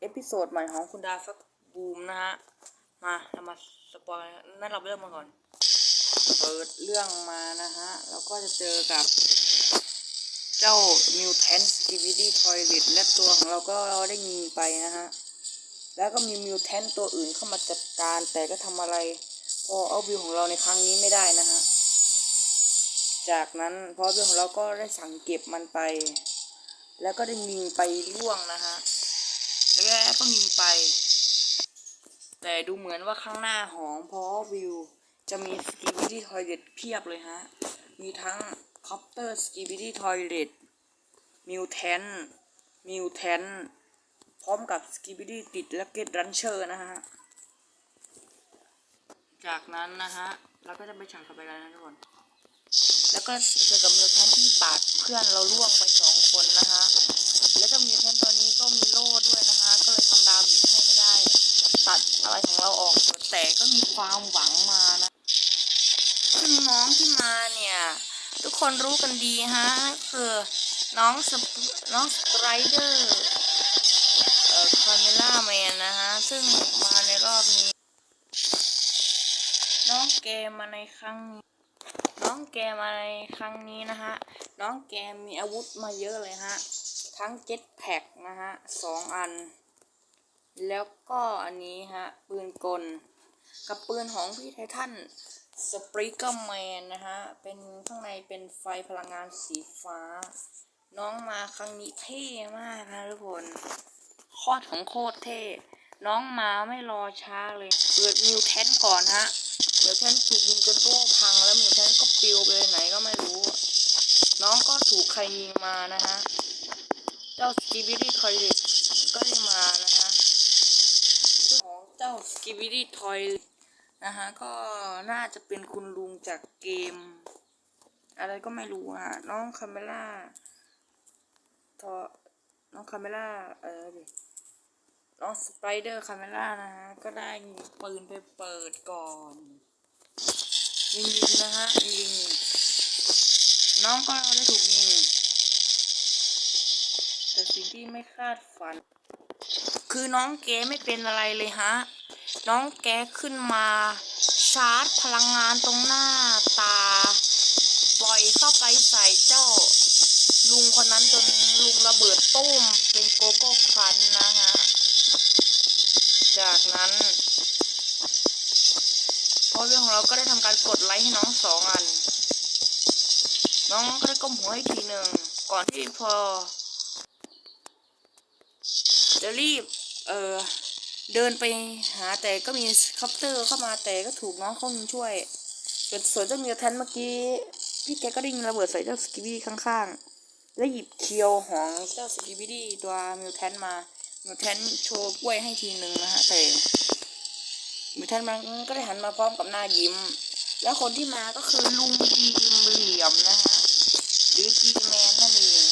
เอพิโซดใหม่ของคุณดาฟักบูมนะฮะ มาเรามาสปอยนั่นเราเริ่มมาก่อน เปิดเรื่องมานะฮะ แล้วก็จะเจอกับ เจ้ามิวแทนสกิวิดี้ทอยลิตและตัวของเราก็ได้ยิงไปนะฮะ แล้วก็มีมิวแทนตัวอื่นเข้ามาจัดการแต่ก็ทำอะไร พอเอาวิวของเราในครั้งนี้ไม่ได้นะฮะ จากนั้นพอวิวของเราก็ได้สั่งเก็บมันไป แล้วก็ได้ยิงไปล่วงนะฮะ แล้วก็ยิงไป แต่ดูเหมือนว่าข้างหน้าของพอวิว จะมีสกีบิดี้ทอยเลตเพียบเลยฮะ มีทั้งคอปเตอร์สกีบิดี้ทอยเลตมิวแทนมิวแทนพร้อมกับสกีบิดี้ติดและเก็ตรันเชอร์นะฮะ จากนั้นนะฮะ เราก็จะไปฉังเข้าไปกันนะทุกคน แล้วก็จะเจอกับมิวแทนที่ปาดเพื่อนเราล่วงไปสองคนนะฮะ แต่ก็มีความหวังมานะซึ่งน้องที่มาเนี่ย ทุกคนรู้กันดีฮะคือน้องสน้องสไตรเดอร์เอ่อคาเมล่าแมนนะฮะ ซึ่งมาในรอบนี้ น้องแกมาในครั้งนี้ น้องแกมาในครั้งนี้นะฮะ น้องแกมีอาวุธมาเยอะเลยฮะ ทั้งเจ็ตแพ็กนะฮะสองอัน แล้วก็อันนี้ฮะ ปืนกล กับปืนของพี่ไททันสปริกเกอร์แมนนะฮะ เป็นข้างในเป็นไฟพลังงานสีฟ้า น้องมาครั้งนี้เท่มากนะทุกคนโคตรของโคตรเท่ น้องมาไม่รอช้าเลย เปิดมิวแทนก่อนฮะมิวแทนถูกยิงจนโล่พังแล้วมิวแทนก็ปิวไปไหนก็ไม่รู้ น้องก็ถูกใครยิงมานะฮะ เจ้าสกิบิดี้ทอยเลตก็ได้มานะฮะซึ่งของ เจ้าสกิบิดี้ทอยนะฮะก็น่าจะเป็นคุณลุงจากเกม อะไรก็ไม่รู้ฮะน้องคาเมล่าทอน้องคาเมล่าเออดิน้องสไปเดอร์คาเมล่านะฮะก็ได้ปืนไปเปิดก่อนยิงยิงนะฮะยิงน้องก็ได้ถูกยิงแต่สิ่งที่ไม่คาดฝัน คือน้องแกไม่เป็นอะไรเลยฮะ น้องแกขึ้นมาชาร์จพลังงานตรงหน้าตา ปล่อยเข้าไปใส่เจ้า ลุงคนนั้นจนลุงระเบิดตุ้มเป็นโกโก้ครันนะฮะ จากนั้นพอเรื่องของเราก็ได้ทำการกดไลค์ให้น้องสองอัน น้องก็ได้ก้มหัวให้ทีหนึ่งก่อนที่พอจะรีบ เออเดินไปหาแต่ก็มีคัปเตอร์เข้ามาแต่ก็ถูกน้องเขาช่วยส่วนส่วนเจ้ามิวแทนเมื่อกี้พี่แกก็ได้ยิงระเบิดใส่เจ้าสกิบบี้ข้างๆ แล้วหยิบเคียวของเจ้าสกิบบี้ตัวมิวแทนมามิวแทนโชว์กล้วยให้ทีหนึ่งนะฮะแต่มิวแทนมันก็ได้หันมาพร้อมกับหน้ายิ้ม แล้วคนที่มาก็คือลุงจีมเหลี่ยมนะฮะหรือจีแมนนั่นเอง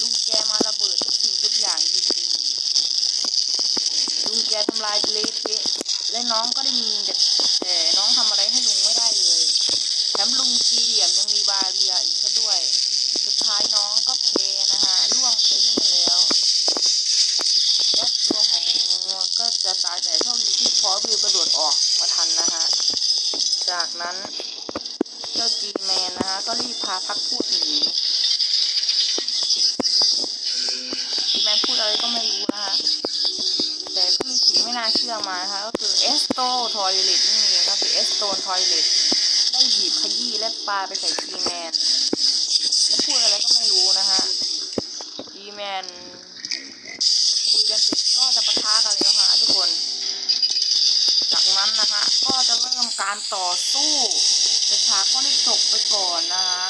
ลุงแกมาระเบิดทุกสิ่งทุกอย่างจริงๆลุงแกทำลายเละเทะและน้องก็ได้มีแต่แต่น้องทำอะไรให้ลุงไม่ได้เลยแถมลุงจีเหลี่ยมยังมีบาเรียอีกซะด้วย สุดท้ายน้องก็เพนะฮะล่วงไปนู่นแล้ว และตัวของก็จะตายแต่โชคดี ที่พอวิวกระโดดออกมาทันนะฮะ จากนั้นเจ้าจีแมนนะฮะก็รีบพาพักพูดหนีจีแมนพูดอะไรก็ไม่รู้นะฮะ แต่ก็มีสิ่งไม่น่าเชื่อมานะคะก็คือเอสโตทอยเลตนี่เองครับคือเอสโตนทอยเลตได้บีบขยี้และปาไปใส่จีแมนและพูดอะไรก็ไม่รู้นะฮะจีแมน การต่อสู้แต่ฉากก็ได้จบไปก่อนนะคะ